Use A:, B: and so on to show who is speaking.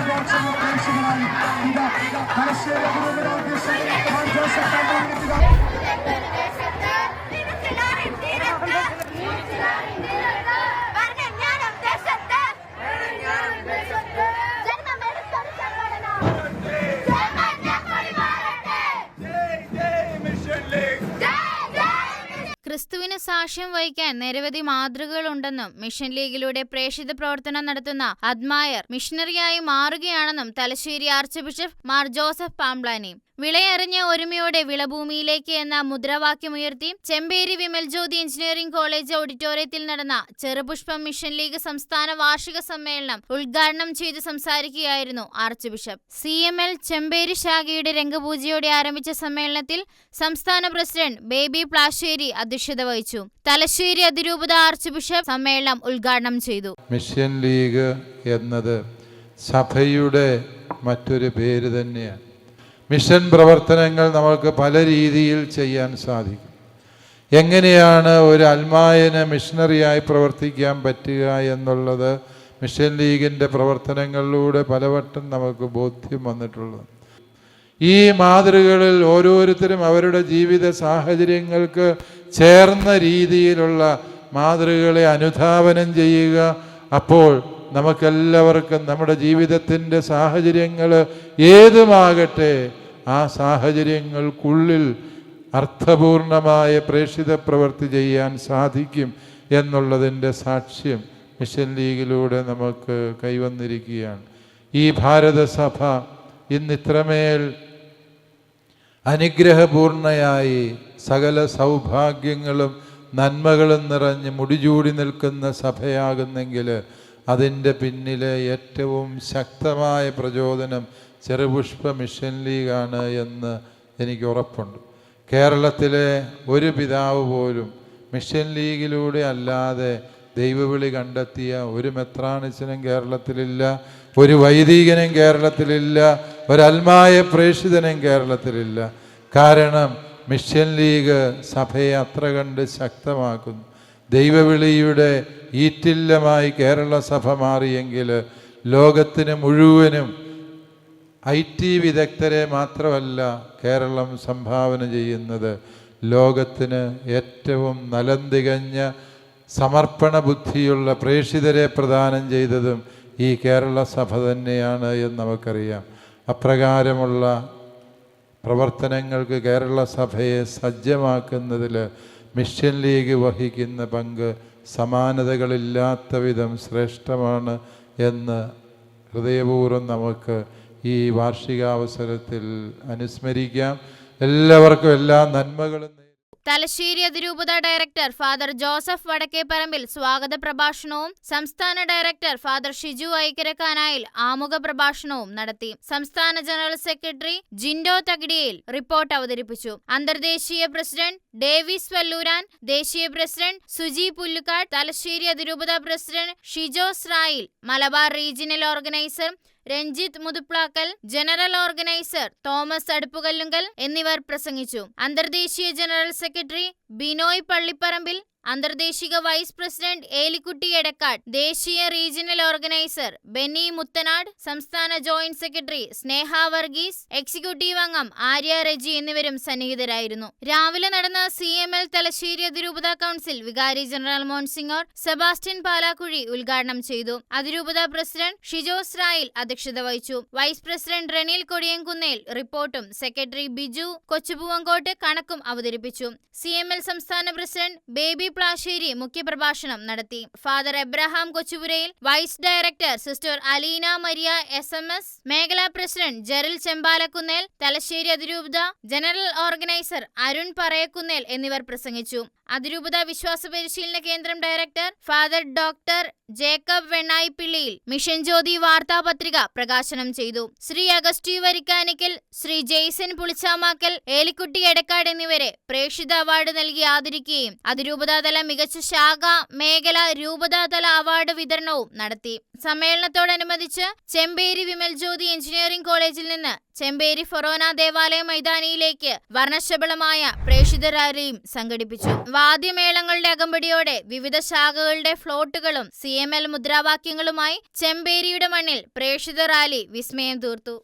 A: വിദ്യാർത്ഥി പ്രേക്ഷകനായി ഇതാ തലശ്ശേരി ജോസഫ് ക്രിസ്തു ക്രിസ്തുവിന് സാക്ഷ്യം വഹിക്കാൻ നിരവധി മാതൃകകളുണ്ടെന്നും മിഷൻ ലീഗിലൂടെ പ്രേക്ഷിത പ്രവർത്തനം നടത്തുന്ന അദ്മായർ മിഷണറിയായി മാറുകയാണെന്നും Thalassery archbishop Mar Joseph Pamplany. വിളയറിഞ്ഞ ഒരുമയോടെ വിളഭൂമിയിലേക്ക് എന്ന മുദ്രാവാക്യമുയർത്തി ചെമ്പേരി വിമൽ ജ്യോതി എഞ്ചിനീയറിംഗ് കോളേജ് ഓഡിറ്റോറിയത്തിൽ നടന്ന ചെറുപുഷ്പം മിഷൻ ലീഗ് സംസ്ഥാന വാർഷിക സമ്മേളനം ഉദ്ഘാടനം ചെയ്ത് സംസാരിക്കുകയായിരുന്നു archbishop. C M L Chemperi ശാഖയുടെ രംഗപൂജയോടെ ആരംഭിച്ച സമ്മേളനത്തിൽ സംസ്ഥാന പ്രസിഡന്റ് ബേബി പ്ലാശ്ശേരി അധ്യക്ഷത വഹിച്ചു. തലശ്ശേരി അതിരൂപത ആർച്ച് ബിഷപ്പ് സമ്മേളനം ഉദ്ഘാടനം ചെയ്തു.
B: മിഷൻ ലീഗ് എന്നത് സഭയുടെ മറ്റൊരു പേര് തന്നെയാണ്. മിഷൻ പ്രവർത്തനങ്ങൾ നമുക്ക് പല രീതിയിൽ ചെയ്യാൻ സാധിക്കും. എങ്ങനെയാണ് ഒരു അൽമായന മിഷണറിയായി പ്രവർത്തിക്കാൻ പറ്റുക എന്നുള്ളത് മിഷൻ ലീഗിന്റെ പ്രവർത്തനങ്ങളിലൂടെ പലവട്ടം നമുക്ക് ബോധ്യം വന്നിട്ടുള്ളത്. ഈ മാതൃകകളിൽ ഓരോരുത്തരും അവരുടെ ജീവിത സാഹചര്യങ്ങൾക്ക് ചേർന്ന രീതിയിലുള്ള മാതൃകകളെ അനുധാവനം ചെയ്യുക. അപ്പോൾ നമുക്കെല്ലാവർക്കും നമ്മുടെ ജീവിതത്തിന്റെ സാഹചര്യങ്ങൾ ഏതുമാകട്ടെ ആ സാഹചര്യങ്ങൾക്കുള്ളിൽ അർത്ഥപൂർണമായ പ്രേക്ഷിത പ്രവൃത്തി ചെയ്യാൻ സാധിക്കും എന്നുള്ളതിന്റെ സാക്ഷ്യം മിഷൻ ലീഗിലൂടെ നമുക്ക് കൈവന്നിരിക്കുകയാണ്. ഈ ഭാരതസഭ ഇന്ന് ഇത്രമേൽ അനുഗ്രഹപൂർണയായി സകല സൗഭാഗ്യങ്ങളും നന്മകളും നിറഞ്ഞ് മുടിചൂടി നിൽക്കുന്ന സഭയാകുന്നെങ്കിൽ അതിന്റെ പിന്നിലെ ഏറ്റവും ശക്തമായ പ്രചോദനം ചെറുപുഷ്പ മിഷൻ ലീഗാണ് എന്ന് എനിക്ക് ഉറപ്പുണ്ട്. കേരളത്തിലെ ഒരു പിതാവ് പോലും മിഷൻ ലീഗിലൂടെ അല്ലാതെ ദൈവവിളി കണ്ടെത്തിയ ഒരു മെത്രാണിച്ചനും കേരളത്തിലില്ല ഒരു വൈദികനും കേരളത്തിലില്ല ഒരൽമായ പ്രേക്ഷിതനും കേരളത്തിലില്ല. കാരണം മിഷൻ ലീഗ് സഭയെ അത്ര കണ്ട് ശക്തമാക്കുന്നു. ദൈവവിളിയുടെ ഈറ്റില്ലമായി കേരള സഭ മാറിയെങ്കിൽ ലോകത്തിന് മുഴുവനും ഐ ടി വിദഗ്ധരെ മാത്രമല്ല കേരളം സംഭാവന ചെയ്യുന്നത്. ലോകത്തിന് ഏറ്റവും നലം തികഞ്ഞ സമർപ്പണ ബുദ്ധിയുള്ള പ്രേക്ഷിതരെ പ്രദാനം ചെയ്തതും ഈ കേരള സഭ തന്നെയാണ് എന്ന് നമുക്കറിയാം. അപ്രകാരമുള്ള പ്രവർത്തനങ്ങൾക്ക് കേരള സഭയെ സജ്ജമാക്കുന്നതിൽ മിഷൻ ലീഗ് വഹിക്കുന്ന പങ്ക് സമാനതകളില്ലാത്ത വിധം ശ്രേഷ്ഠമാണ് എന്ന് ഹൃദയപൂർവം നമുക്ക് ഈ വാർഷികാവസരത്തിൽ അനുസ്മരിക്കാം എല്ലാവർക്കും എല്ലാ നന്മകളും.
A: തലശ്ശേരി അതിരൂപത ഡയറക്ടർ ഫാദർ ജോസഫ് വടക്കേപ്പറമ്പിൽ സ്വാഗത പ്രഭാഷണവും സംസ്ഥാന ഡയറക്ടർ ഫാദർ ഷിജു ഐക്കരക്കാനായിൽ ആമുഖ പ്രഭാഷണവും നടത്തി. സംസ്ഥാന general secretary Jindo Thakidiyil report അവതരിപ്പിച്ചു. അന്തർദേശീയ പ്രസിഡന്റ് ഡേവിസ് വല്ലൂരാൻ ദേശീയ പ്രസിഡന്റ് സുജി പുല്ലുക്കാട് തലശ്ശേരി അതിരൂപത president Shijos Rayil Malabar regional organiser Ranjith Muthuplackal general organiser Thomas Aduppukallunkal എന്നിവർ പ്രസംഗിച്ചു. അന്തർദേശീയ ജനറൽ സെക്രട്ടറി ബിനോയ് പള്ളിപ്പറമ്പിൽ അന്തർദേശിക വൈസ് പ്രസിഡന്റ് ഏലിക്കുട്ടി എടക്കാട് ദേശീയ റീജിയണൽ ഓർഗനൈസർ ബെന്നി മുത്തനാട് സംസ്ഥാന joint secretary Sneha Varghese executive അംഗം ആര്യ റെജി എന്നിവരും സന്നിഹിതരായിരുന്നു. രാവിലെ നടന്ന സി എം എൽ തലശ്ശേരി അതിരൂപത കൗൺസിൽ വികാരി ജനറൽ മോൻസിംഗോർ സെബാസ്റ്റ്യൻ പാലാക്കുഴി ഉദ്ഘാടനം ചെയ്തു. അതിരൂപത പ്രസിഡന്റ് ഷിജോസ് റായിൽ അധ്യക്ഷത വഹിച്ചു. വൈസ് പ്രസിഡന്റ് റെനിൽ കൊടിയൻകുന്നേൽ റിപ്പോർട്ടും സെക്രട്ടറി ബിജു കൊച്ചുപൂവങ്കോട്ട് കണക്കും അവതരിപ്പിച്ചു. സി സംസ്ഥാന പ്രസിഡന്റ് ബേബി പ്ലാശ്ശേരി മുഖ്യപ്രഭാഷണം നടത്തി. Father Abraham Kochupurayil vice director sister Aleena Maria S M S മേഖലാ പ്രസിഡന്റ് ജെറിൽ ചെമ്പാലക്കുന്നേൽ തലശ്ശേരി അതിരൂപത ജനറൽ ഓർഗനൈസർ അരുൺ പറയക്കുന്നേൽ എന്നിവർ പ്രസംഗിച്ചു. അതിരൂപത വിശ്വാസ പരിശീലന കേന്ദ്രം director father doctor Jacob വെണ്ണായിപ്പിള്ളിയിൽ mission Jyothi വാർത്താപത്രിക പ്രകാശനം ചെയ്തു. ശ്രീ അഗസ്റ്റി വരിക്കാനിക്കൽ ശ്രീ ജെയ്സൻ പുളിച്ചാമാക്കൽ ഏലിക്കുട്ടി എടക്കാട് എന്നിവരെ പ്രേക്ഷിത അവാർഡ് നൽകി ആദരിക്കുകയും അതിരൂപതാതല മികച്ച ശാഖ മേഖല രൂപതാതല അവാർഡ് വിതരണവും നടത്തി. സമ്മേളനത്തോടനുബന്ധിച്ച് ചെമ്പേരി വിമൽ ജ്യോതി എഞ്ചിനീയറിംഗ് കോളേജിൽ നിന്ന് ചെമ്പേരി ഫൊറോന ദേവാലയ മൈതാനിയിലേക്ക് വർണശബളമായ പ്രേക്ഷിത റാലിയും സംഘടിപ്പിച്ചു. വാദ്യമേളങ്ങളുടെ അകമ്പടിയോടെ വിവിധ ശാഖകളുടെ ഫ്ലോട്ടുകളും സി എം എൽ മുദ്രാവാക്യങ്ങളുമായി ചെമ്പേരിയുടെ മണ്ണിൽ പ്രേക്ഷിത റാലി വിസ്മയം തീർത്തു